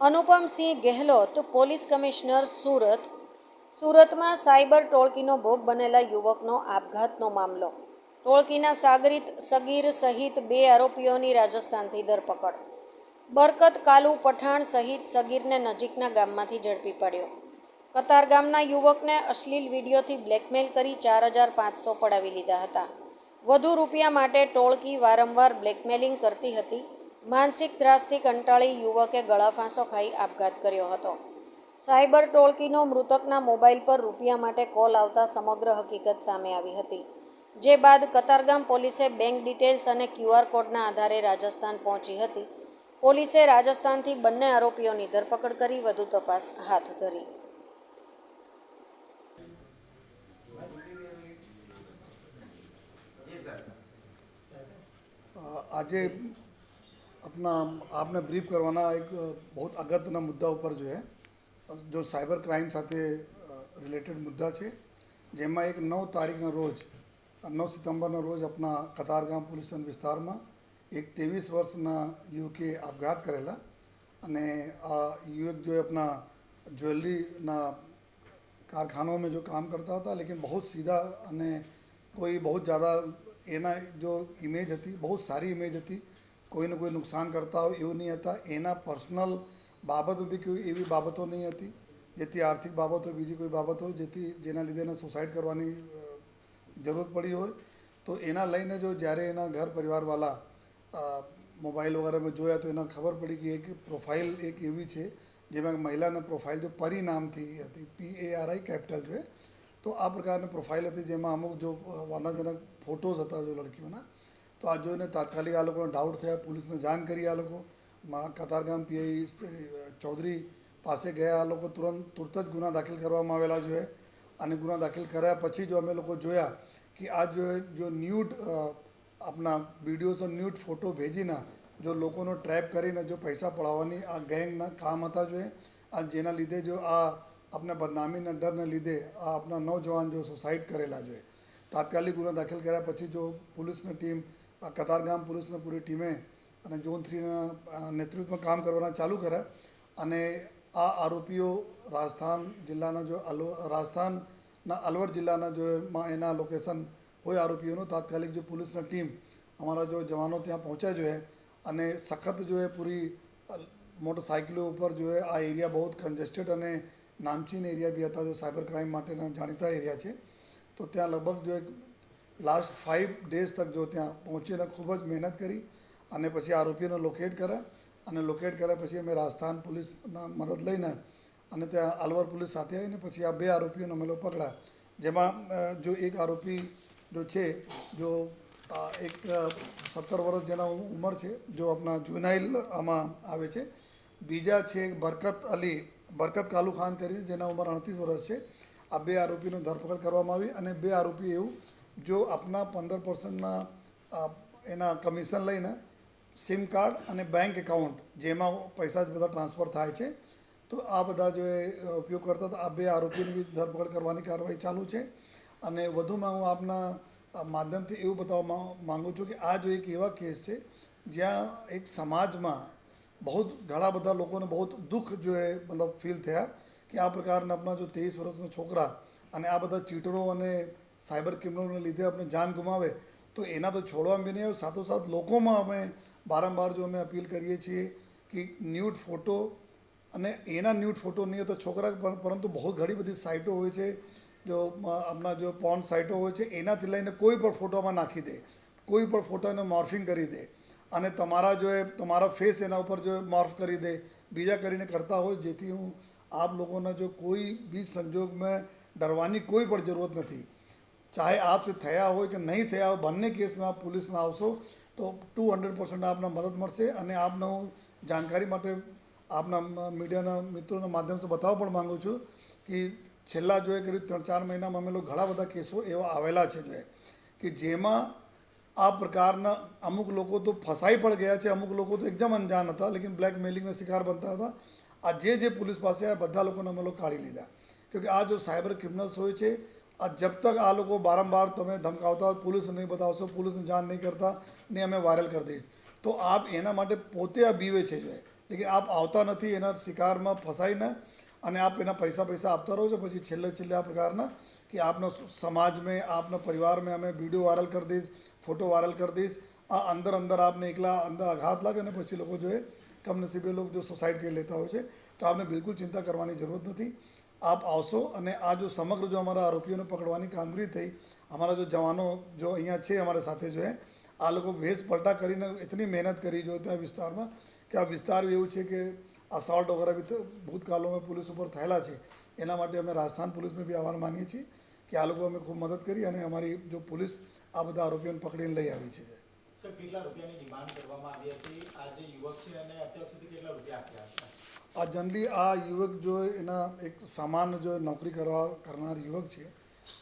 Anupamsinh Gehlot, police commissioner Surat. સુરતમાં cyber ટોળકીનો ભોગ બનેલા યુવકનો આપઘાતનો મામલો. ટોળકીના સાગરીત સગીર સહિત બે આરોપીઓની રાજસ્થાનથી ધરપકડ. બરકત કાલુ પઠાણ સહિત સગીરને નજીકના ગામમાંથી ઝડપી પડ્યો. કતાર ગામના યુવકને અશ્લીલ વિડીયોથી બ્લેકમેલ કરી ચાર હજાર પાંચસો પડાવી લીધા હતા. વધુ રૂપિયા માટે ટોળકી વારંવાર બ્લેકમેલિંગ કરતી હતી. માનસિક ત્રાસથી કંટાળી યુવકે ગળાફાંસો ખાઈ આપઘાત કર્યો હતો. સાયબર ટોળકીનો મૃતકના મોબાઈલ પર રૂપિયા માટે કોલ આવતા સમગ્ર હકીકત સામે આવી હતી, જે બાદ કતારગામ પોલીસે બેંક ડિટેલ્સ અને ક્યુઆર કોડના આધારે રાજસ્થાન પહોંચી હતી. પોલીસે રાજસ્થાનથી બંને આરોપીઓની ધરપકડ કરી વધુ તપાસ હાથ ધરી. આજે अपना आपने બ્રીફ કરવાના એક અ, બહુ અગત્યના મુદ્દા ઉપર જો હે જો સાયબર ક્રાઇમ સાથે રિલેટેડ મુદ્દા છે જેમાં એક નવ તારીખના રોજ નવ સપ્ટેમ્બરના રોજ આપણા કતારગામ પોલીસ સ્ટેશન વિસ્તારમાં એક ત્રેવીસ વર્ષના યુવકે આપઘાત કરેલા અને આ યુવક जो है अपना જ્વેલરીના कारखानों में जो काम करता था लेकिन बहुत सीधा અને કોઈ બહુ જ્યાદા એના જો ઇમેજ હતી બહુ સારી ઇમેજ હતી કોઈને કોઈ નુકસાન કરતા હોય એવું નહીં હતા. એના પર્સનલ બાબતો બી કોઈ એવી બાબતો નહીં હતી. જેથી આર્થિક બાબતો, બીજી કોઈ બાબતો જેથી જેના લીધે એને સુસાઇડ કરવાની જરૂરત પડી હોય. તો એના લઈને જો જ્યારે એના ઘર પરિવારવાળા મોબાઈલ વગેરેમાં જોયા તો એને ખબર પડી કે એક પ્રોફાઇલ એક એવી છે જેમાં મહિલાના પ્રોફાઇલ જો પરિણામથી હતી પી એ આર આઈ કેપિટલ છે તો આ પ્રકારની પ્રોફાઇલ હતી જેમાં અમુક જો વાંધાજનક ફોટોઝ હતા જો લડકીઓના. તો આ જોઈને તાત્કાલિક આ લોકોને ડાઉટ થયા, પોલીસને જાણ કરી આ લોકો. કતારગામ પીઆઈ ચૌધરી પાસે ગયા. આ લોકો તુરંત, તુરત જ ગુના દાખલ કરવામાં આવેલા જોઈએ અને ગુના દાખલ કર્યા પછી જો અમે લોકો જોયા કે આ જો જો ન્યૂડ આપણા વિડીયોઝ ન્યૂડ ફોટો ભેજીને જો લોકોનો ટ્રેપ કરીને જો પૈસા પડાવવાની આ ગેંગના કામ હતા જોઈએ આ જેના લીધે જો આ આપણા બદનામીના ડરને લીધે આ આપણા નવજવાન જો સુસાઇડ કરેલા જોઈએ તાત્કાલિક ગુનો દાખલ કર્યા પછી જો પોલીસની ટીમ કતારગામ પોલીસની પૂરી ટીમે અને ઝોન થ્રીના નેતૃત્વમાં કામ કરવાના ચાલુ કર્યા અને આ આરોપીઓ રાજસ્થાન જિલ્લાના જો રાજસ્થાનના અલવર જિલ્લાના જો માં એના લોકેશન હોય આરોપીઓનો, તાત્કાલિક જો પોલીસની ટીમ અમારા જો જવાનો ત્યાં પહોંચ્યા જોઈએ અને સખત જો પૂરી મોટરસાઇકલો ઉપર જો આ એરિયા બહુ કન્જેસ્ટેડ અને નામચીન એરિયા બી હતા, જો સાયબર ક્રાઇમ માટેના જાણીતા એરિયા છે, તો ત્યાં લગભગ જો લાસ્ટ ફાઇવ ડેઝ તક જો ત્યાં પહોંચીને ખૂબ જ મહેનત કરી અને પછી આરોપીઓને લોકેટ કર્યા અને લોકેટ કર્યા પછી અમે રાજસ્થાન પોલીસના મદદ લઈને અને ત્યાં અલવર પોલીસ સાથે આવીને પછી આ બે આરોપીઓને અમે લોકો પકડ્યા. જેમાં જો એક આરોપી જો છે, જો એક સત્તર વર્ષ જેના ઉંમર છે, જો આપણા જુનાઇલ આમાં આવે છે. બીજા છે બરકત અલી, બરકત કાલુ ખાન કરી જેના ઉંમર અડતીસ વર્ષ છે. આ બે આરોપીની ધરપકડ કરવામાં આવી અને બે આરોપી એવું જો આપના પંદર પર્સન્ટના એના કમિશન લઈને સિમ કાર્ડ અને બેંક એકાઉન્ટ જેમાં પૈસા જ બધા ટ્રાન્સફર થાય છે, તો આ બધા જો એ ઉપયોગ કરતા હતા, આ બે આરોપીની બી ધરપકડ કરવાની કાર્યવાહી ચાલુ છે. અને વધુમાં હું આપના માધ્યમથી એવું બતાવવા માગું છું કે આ જો એક એવા કેસ છે, જ્યાં એક સમાજમાં બહુ ઘણા બધા લોકોને બહુ દુઃખ જો એ, મતલબ ફીલ થયા કે આ પ્રકારના આપણા જો ત્રેવીસ વર્ષના છોકરા અને આ બધા ચીટરો અને સાયબર ક્રિમિનલોને લીધે આપણે જાન ગુમાવે, તો એના તો છોડવા બી નહીં આવે. સાથોસાથ લોકોમાં અમે વારંવાર જો અમે અપીલ કરીએ છીએ કે ન્યૂડ ફોટો અને એના ન્યૂડ ફોટો નહીં તો છોકરા પરંતુ બહુ ઘણી બધી સાઇટો હોય છે, જો આપણા જો પોન સાઇટો હોય છે, એનાથી લઈને કોઈ પણ ફોટોમાં નાખી દે. કોઈ પણ ફોટોને મોર્ફિંગ કરી દે. અને તમારા જો એ, તમારા ફેસ એના ઉપર જો મોર્ફ કરી દે, બીજા કરીને કરતા હોય, જેથી હું આપ લોકોના જો કોઈ બી સંજોગમાં ડરવાની કોઈ પણ જરૂરત નથી. ચાહે આપસે થયા હોય કે નહીં થયા હોય બંને કેસમાં આપ પોલીસને આવશો તો ટુ હંડ્રેડ પર્સન્ટ આપને મદદ મળશે અને આપને હું જાણકારી માટે આપના મીડિયાના મિત્રોના માધ્યમથી બતાવવા પણ માગું છું કે છેલ્લા જોઈએ કરીબ ત્રણ ચાર મહિનામાં અમે ઘણા બધા કેસો એવા આવેલા છે જોઈએ કે જેમાં આ પ્રકારના અમુક લોકો તો ફસાઈ પણ ગયા છે અમુક લોકો તો એકદમ અંજાન હતા લેકિન બ્લેકમેલિંગના શિકાર બનતા હતા આ જે જે પોલીસ પાસે આ બધા લોકોને અમે લોકો કાઢી લીધા કેમકે આ જો સાયબર ક્રિમિનલ્સ હોય છે આ જબ તક આ લોકો બારંબાર તમે ધમકાવતા પોલીસને નહીં બતાવશો પોલીસને જાણ નહીં કરતા ને અમે વાયરલ કરી દઈશ તો આપ એના માટે પોતે આ બીવે છે જોઈએ લેકિન આપ આવતા નથી એના શિકારમાં ફસાઈને અને આપ એના પૈસા પૈસા આપતા રહો છો પછી છેલ્લે છેલ્લે આ પ્રકારના કે આપના સમાજમાં આપના પરિવારમાં અમે વીડિયો વાયરલ કરી દઈશ ફોટો વાયરલ કરી દઈશ આ અંદર અંદર આપને એકલા અંદર આઘાત લાગે અને પછી લોકો જોએ કમનસીબે લોકો જો સુસાઇડ કરી લેતા હોય છે તો આપને બિલકુલ ચિંતા કરવાની જરૂરત નથી આપ આવશો અને આ જો સમગ્ર જો અમારા આરોપીઓને પકડવાની કામગીરી થઈ, અમારા જો જવાનો જો અહીંયા છે અમારા સાથે જો આ લોકો ભેસ પલટા કરીને એટલી મહેનત કરી જો ત્યાં વિસ્તારમાં કે આ વિસ્તાર એવું છે કે અસોલ્ટ વગેરે બી ભૂતકાળોમાં પોલીસ ઉપર થયેલા છે. એના માટે અમે રાજસ્થાન પોલીસને બી આભાર માનીએ છીએ કે આ લોકો અમે ખૂબ મદદ કરી અને અમારી જો પોલીસ આ બધા આરોપીઓને પકડીને લઈ આવી છે. કેટલા રૂપિયાની ડિમાન્ડ કરવામાં આવી હતી? આ જે યુવક છે અને અત્યાર સુધી કેટલા રૂપિયા આપ્યા આ જનરલી આ યુવક જો એના એક સામાન્ય જો નોકરી કરવા કરનાર યુવક છે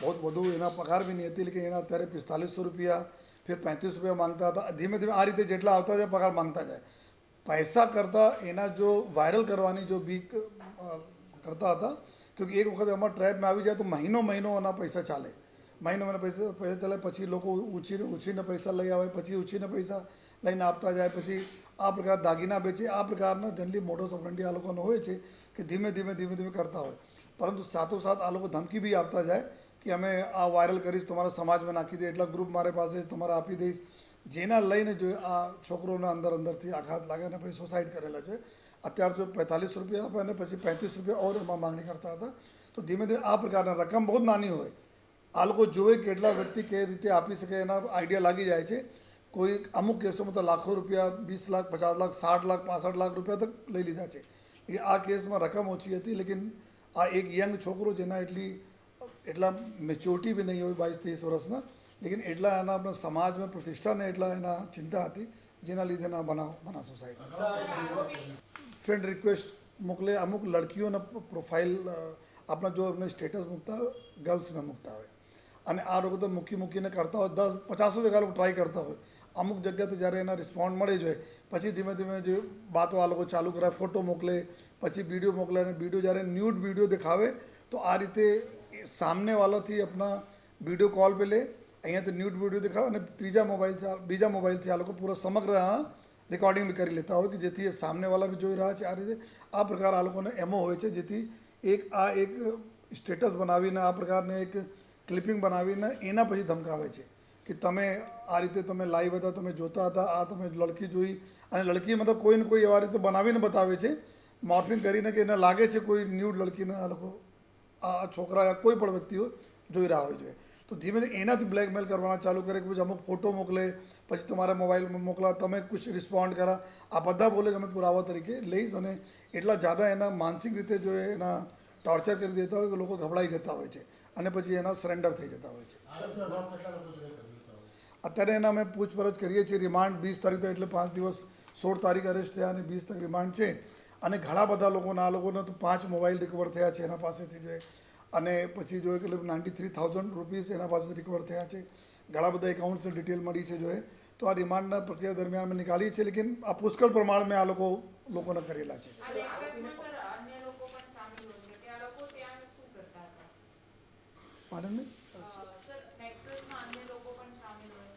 બહુ વધુ એના પગાર બી નહીં હતી કે એના અત્યારે પિસ્તાલીસો રૂપિયા, ફિર પાંત્રીસ રૂપિયા માંગતા હતા. ધીમે ધીમે આ રીતે જેટલા આવતા જાય, પગાર માંગતા જાય. પૈસા કરતાં એના જો વાયરલ કરવાની જો બીક કરતા હતા કેમકે એક વખત એમાં ટ્રેપમાં આવી જાય તો મહિનો મહિનો એના પૈસા ચાલે. મહિનો મહિનો પૈસા પૈસા ચાલે, પછી લોકો ઉછીને ઉછીને પૈસા લઈ આવે, પછી ઉછીને પૈસા લઈને આપતા જાય, પછી આ પ્રકાર દાગીના બેચે, આ પ્રકારના જનરલી મોડોસ સફરંડી આ લોકોનો હોય છે કે ધીમે ધીમે ધીમે ધીમે કરતા હોય. પરંતુ સાથોસાથ આ લોકો ધમકી બી આપતા જાય કે અમે આ વાયરલ કરીશ, તમારા સમાજમાં નાખી દે, એટલા ગ્રુપ મારી પાસે તમારે આપી દઈશ. જેના લઈને જો આ છોકરોના અંદર અંદરથી આઘાત લાગે અને પછી સુસાઇડ કરેલા છે. અત્યાર તો પેંતાલીસ રૂપિયા આપે અને પછી પાંત્રીસ રૂપિયા ઓર એમાં માંગણી કરતા હતા. તો ધીમે ધીમે આ પ્રકારના રકમ બહુ નાની હોય. આ લોકો જોવે કેટલા વ્યક્તિ કઈ રીતે આપી શકે એના આઈડિયા લાગી જાય છે. કોઈ અમુક કેસોમાં તો લાખો રૂપિયા, વીસ લાખ, પચાસ લાખ, સાઠ લાખ, પાસઠ લાખ રૂપિયા તક લઈ લીધા છે. એ આ કેસમાં રકમ ઓછી હતી, લેકિન આ એક યંગ છોકરો જેના એટલી, એટલા મેચ્યોરિટી બી નહીં હોય બાવીસ ત્રીસ વર્ષના, લેકિન એટલા એના આપણા સમાજમાં પ્રતિષ્ઠાને એટલા એના ચિંતા હતી, જેના લીધે ના બનાવ બના સોસાયટી ફ્રેન્ડ રિક્વેસ્ટ મોકલે, અમુક લડકીઓના પ્રોફાઇલ આપણા જો એમને સ્ટેટસ મૂકતા ગર્લ્સને મૂકતા હોય. અને આ લોકો તો મૂકી મૂકીને કરતા હોય, દસ, પચાસો જગ્યા લોકો ટ્રાય કરતા હોય. અમુક જગ્યાએ જ્યારે એના રિસ્પોન્ડ મળે જોઈએ પછી ધીમે ધીમે જે વાતો આ લોકો ચાલુ કરાય ફોટો મોકલે, પછી વીડિયો મોકલે અને વીડિયો જ્યારે ન્યૂડ વીડિયો દેખાવે, તો આ રીતે સામનેવાલાથી આપણા વીડિયો કોલ પે લે અહીંયાથી ન્યૂડ વીડિયો દેખાવે અને ત્રીજા મોબાઈલથી બીજા મોબાઈલથી આ લોકો પૂરો સમગ્ર રેકોર્ડિંગ બી કરી લેતા હોય કે જેથી એ સામનેવાલા બી જોઈ રહ્યા છે. આ રીતે આ પ્રકાર આ લોકોને એમો હોય છે, જેથી એક આ એક સ્ટેટસ બનાવીને, આ પ્રકારને એક ક્લિપિંગ બનાવીને એના પછી ધમકાવે છે. કે તમે આ રીતે તમે લાઈવ હતા, તમે જોતા હતા, આ તમે લડકી જોઈ. અને લડકી મતલબ કોઈને કોઈ એવા રીતે બનાવીને બતાવે છે. મોર્ફિંગ કરીને કે એને લાગે છે કોઈ ન્યૂડ લડકીને આ લોકો, આ છોકરા યા કોઈ પણ વ્યક્તિઓ જોઈ રહ્યા હોય જોઈએ તો ધીમે ધીમે એનાથી બ્લેકમેલ કરવાના ચાલુ કરે કે પછી અમુક ફોટો મોકલે, પછી તમારા મોબાઈલમાં મોકલા, તમે કુછ રિસ્પોન્ડ કરા. આ બધા બોલે અમે પુરાવા તરીકે લઈશ અને એટલા જ્યાદા એના માનસિક રીતે જો એના ટોર્ચર કરી દેતા હોય કે લોકો ગભરાઈ જતા હોય છે. અને પછી એના સરેન્ડર થઈ જતા હોય છે. અત્યારે એના અમે પૂછપરછ કરીએ છીએ રિમાન્ડ વીસ તારીખ એટલે પાંચ દિવસ સોળ તારીખ અરેસ્ટ થયા અને વીસ તારીખ રિમાન્ડ છે. અને ઘણા બધા લોકોના આ લોકોને તો પાંચ મોબાઈલ રિકવર થયા છે એના પાસેથી જોઈએ અને પછી જોઈએ કે નાઇન્ટી થ્રી થાઉઝન્ડ રૂપીસ એના પાસે રિકવર થયા છે. ઘણા બધા એકાઉન્ટ્સની ડિટેલ મળી છે જોઈએ તો આ રિમાન્ડના પ્રક્રિયા દરમિયાન અમે નીકાળીએ છીએ લેકિન આ પુષ્કળ પ્રમાણમાં આ લોકો લોકોને કરેલા છે. આ નેક્સસમાં સર અન્ય લોકો પણ સામેલ હોય છે તે આ લોકો ત્યાં શું કરતા હતા Pardon me? અ, સર નેક્સસમાં અન્ય લોકો પણ સામેલ હોય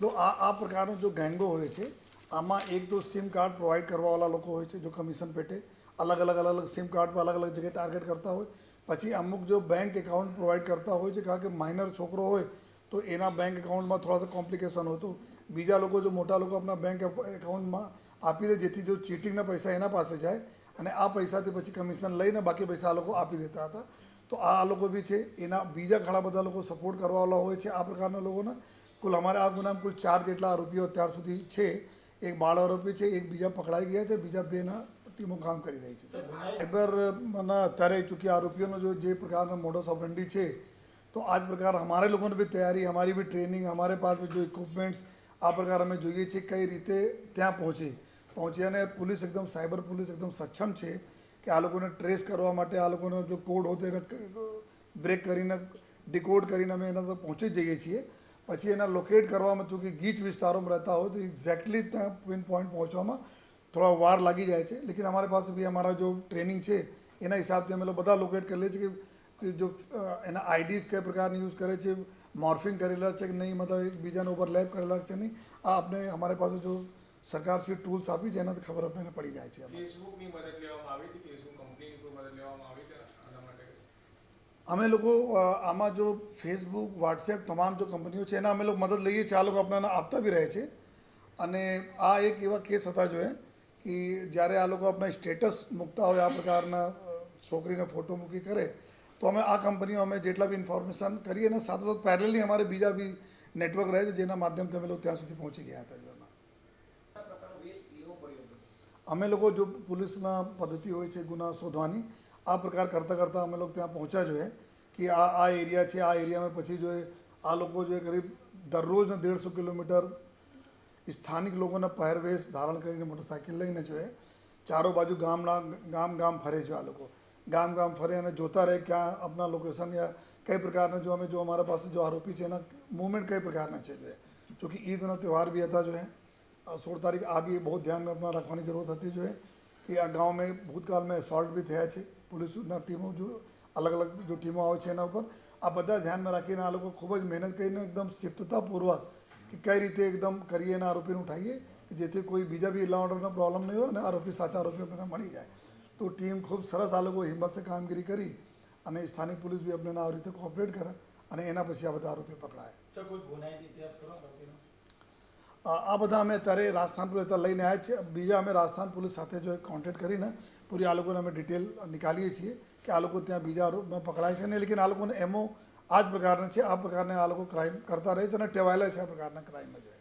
તો આ આ પ્રકારનો જો ગેંગો હોય છે, આમાં એક તો સિમ કાર્ડ પ્રોવાઈડ કરવાવાળા લોકો હોય છે જો કમિશન પેટે અલગ અલગ અલગ સિમ કાર્ડ પર અલગ અલગ જગ્યાએ ટાર્ગેટ કરતા હોય. પછી અમુક જો બેંક એકાઉન્ટ પ્રોવાઈડ કરતા હોય છે, કારણ કે માઇનર છોકરો હોય તો એના બેંક એકાઉન્ટમાં થોડા સા કોમ્પ્લિકેશન હતું બીજા લોકો જો મોટા લોકો આપણા બેંક એકાઉન્ટમાં આપી દે, જેથી જો ચીટિંગના પૈસા એના પાસે જાય અને આ પૈસાથી પછી કમિશન લઈને બાકી પૈસા આ લોકો આપી દેતા હતા. તો આ લોકો બી છે, એના બીજા ઘણા બધા લોકો સપોર્ટ કરવાવાળા હોય છે આ પ્રકારના લોકોના. કુલ અમારા આ ગુનામાં કુલ ચાર જેટલા આરોપીઓ અત્યાર સુધી છે. એક બાળ આરોપી છે એક બીજા પકડાઈ ગયા છે બીજા બેના ટીમો કામ કરી રહી છે. સાયબરના અત્યારે ચૂંકી આરોપીઓનો જો જે પ્રકારનો મોડો ઓપરેન્ડી છે તો આ જ પ્રકાર અમારે લોકોને બી તૈયારી અમારી બી ટ્રેનિંગ અમારે પાસે જો ઇક્વિપમેન્ટ્સ આ પ્રકાર અમે જોઈએ છીએ કઈ રીતે ત્યાં પહોંચે. પહોંચી અને પોલીસ એકદમ સાયબર પોલીસ એકદમ સક્ષમ છે કે આ લોકોને ટ્રેસ કરવા માટે આ લોકોનો જો કોડ હોય તો બ્રેક કરીને ડિકોડ કરીને અમે એના તો પહોંચી જઈએ છીએ. પછી એના લોકેટ કરવામાં જો કે ગીચ વિસ્તારોમાં રહેતા હોય તો એક્ઝેક્ટલી ત્યાં પિન પોઈન્ટ પહોંચવામાં થોડા વાર લાગી જાય છે. લેકિન અમારી પાસે બી અમારા જો ટ્રેનિંગ છે, એના હિસાબથી અમે બધા લોકેટ કરી લઈએ છીએ કે કે જો એના આઈડીઝ કઈ પ્રકારની યુઝ કરે છે મોર્ફિંગ કરેલા છે કે નહીં, મતલબ એકબીજાના ઉપર લેબ કરેલા છે નહીં, આ આપણે અમારી પાસે જો સરકારશ્રી ટૂલ્સ આપી છે, એનાથી ખબર આપણને પડી જાય છે એમાં. ફેસબુકની મદદ લેવામાં આવી હતી ફેસબુક કંપનીની કોઈ મદદ લેવામાં આવી હતી આના માટે અમે લોકો આમાં જો ફેસબુક વોટ્સએપ તમામ જો કંપનીઓ છે, એના અમે લોકો મદદ લઈએ છીએ, આ લોકો આપણને આપતા બી રહે છે. અને આ એક એવા કેસ હતા જોઈએ કે જ્યારે આ લોકો આપણા સ્ટેટસ મૂકતા હોય, આ પ્રકારના છોકરીને ફોટો મૂકી કરે, તો અમે આ કંપનીઓ અમે જેટલા બી ઇન્ફોર્મેશન કરીએ અને સાથે સાથે પેરેલલી અમારે બીજા બી નેટવર્ક રહે છે, જેના માધ્યમથી અમે લોકો ત્યાં સુધી પહોંચી ગયા હતા જોવામાં અમે લોકો જો પોલીસના પદ્ધતિ હોય છે, ગુના શોધવાની आ प्रकार करता करता अमे लोग त्या पहुँचा जो है कि आ आ एरिया है आ एरिया में पीछे जो है, आ लोग जो है करीब दररोज डेढ़ सौ किलोमीटर स्थानिक लोगों ने पहरवेश धारण कर मोटरसाइकिल लई ने जो है, चारों बाजू गाम गाम गाम फरे जो आ लोग गाम गाम फरे जोता रहे क्या अपना लोकेशन या कई प्रकार ने जो हमें, जो हमारे पास जो आरोपी है ना मूवमेंट कई प्रकार ने है जो है। चूँकि ईद ना त्यौहार भी था जो है सोलह तारीख आ भी बहुत ध्यान में अपना रखवा ज़रूरत थी जो है कि आ गाँव में भूतकाल में असॉल्ट भी थे પોલીસના ટીમો જો અલગ અલગ જો ટીમો આવે છે એના ઉપર આ બધા ધ્યાનમાં રાખીને આ લોકો ખૂબ જ મહેનત કરીને એકદમ શિસ્તતાપૂર્વક કે કઈ રીતે એકદમ કરીએ અને આરોપીને ઉઠાવીએ કે જેથી કોઈ બીજા બી લા ઓર્ડરનો પ્રોબ્લેમ નહીં હોય અને આરોપી સાચા આરોપી આપણને મળી જાય તો ટીમ ખૂબ સરસ આ લોકો હિંમતથી કામગીરી કરી અને સ્થાનિક પોલીસ બી આપણને આ રીતે કોઓપરેટ કરે અને એના પછી આ બધા આરોપી પકડાયા આ બધા અમે અત્યારે રાજસ્થાન પોલીસ અત્યારે લઈને આવ્યા છીએ. બીજા અમે રાજસ્થાન પોલીસ સાથે જો કોન્ટેક્ટ કરીને પૂરી આ લોકોને અમે ડિટેલ નીકાળીએ છીએ કે આ લોકો ત્યાં બીજા આરોપમાં પકડાય છે નહીં લેકિન આ લોકોને એમો આ જ પ્રકારના છે. આ પ્રકારના આ લોકો ક્રાઇમ કરતા રહે છે અને ટેવાયેલા છે આ પ્રકારના ક્રાઇમમાં જો.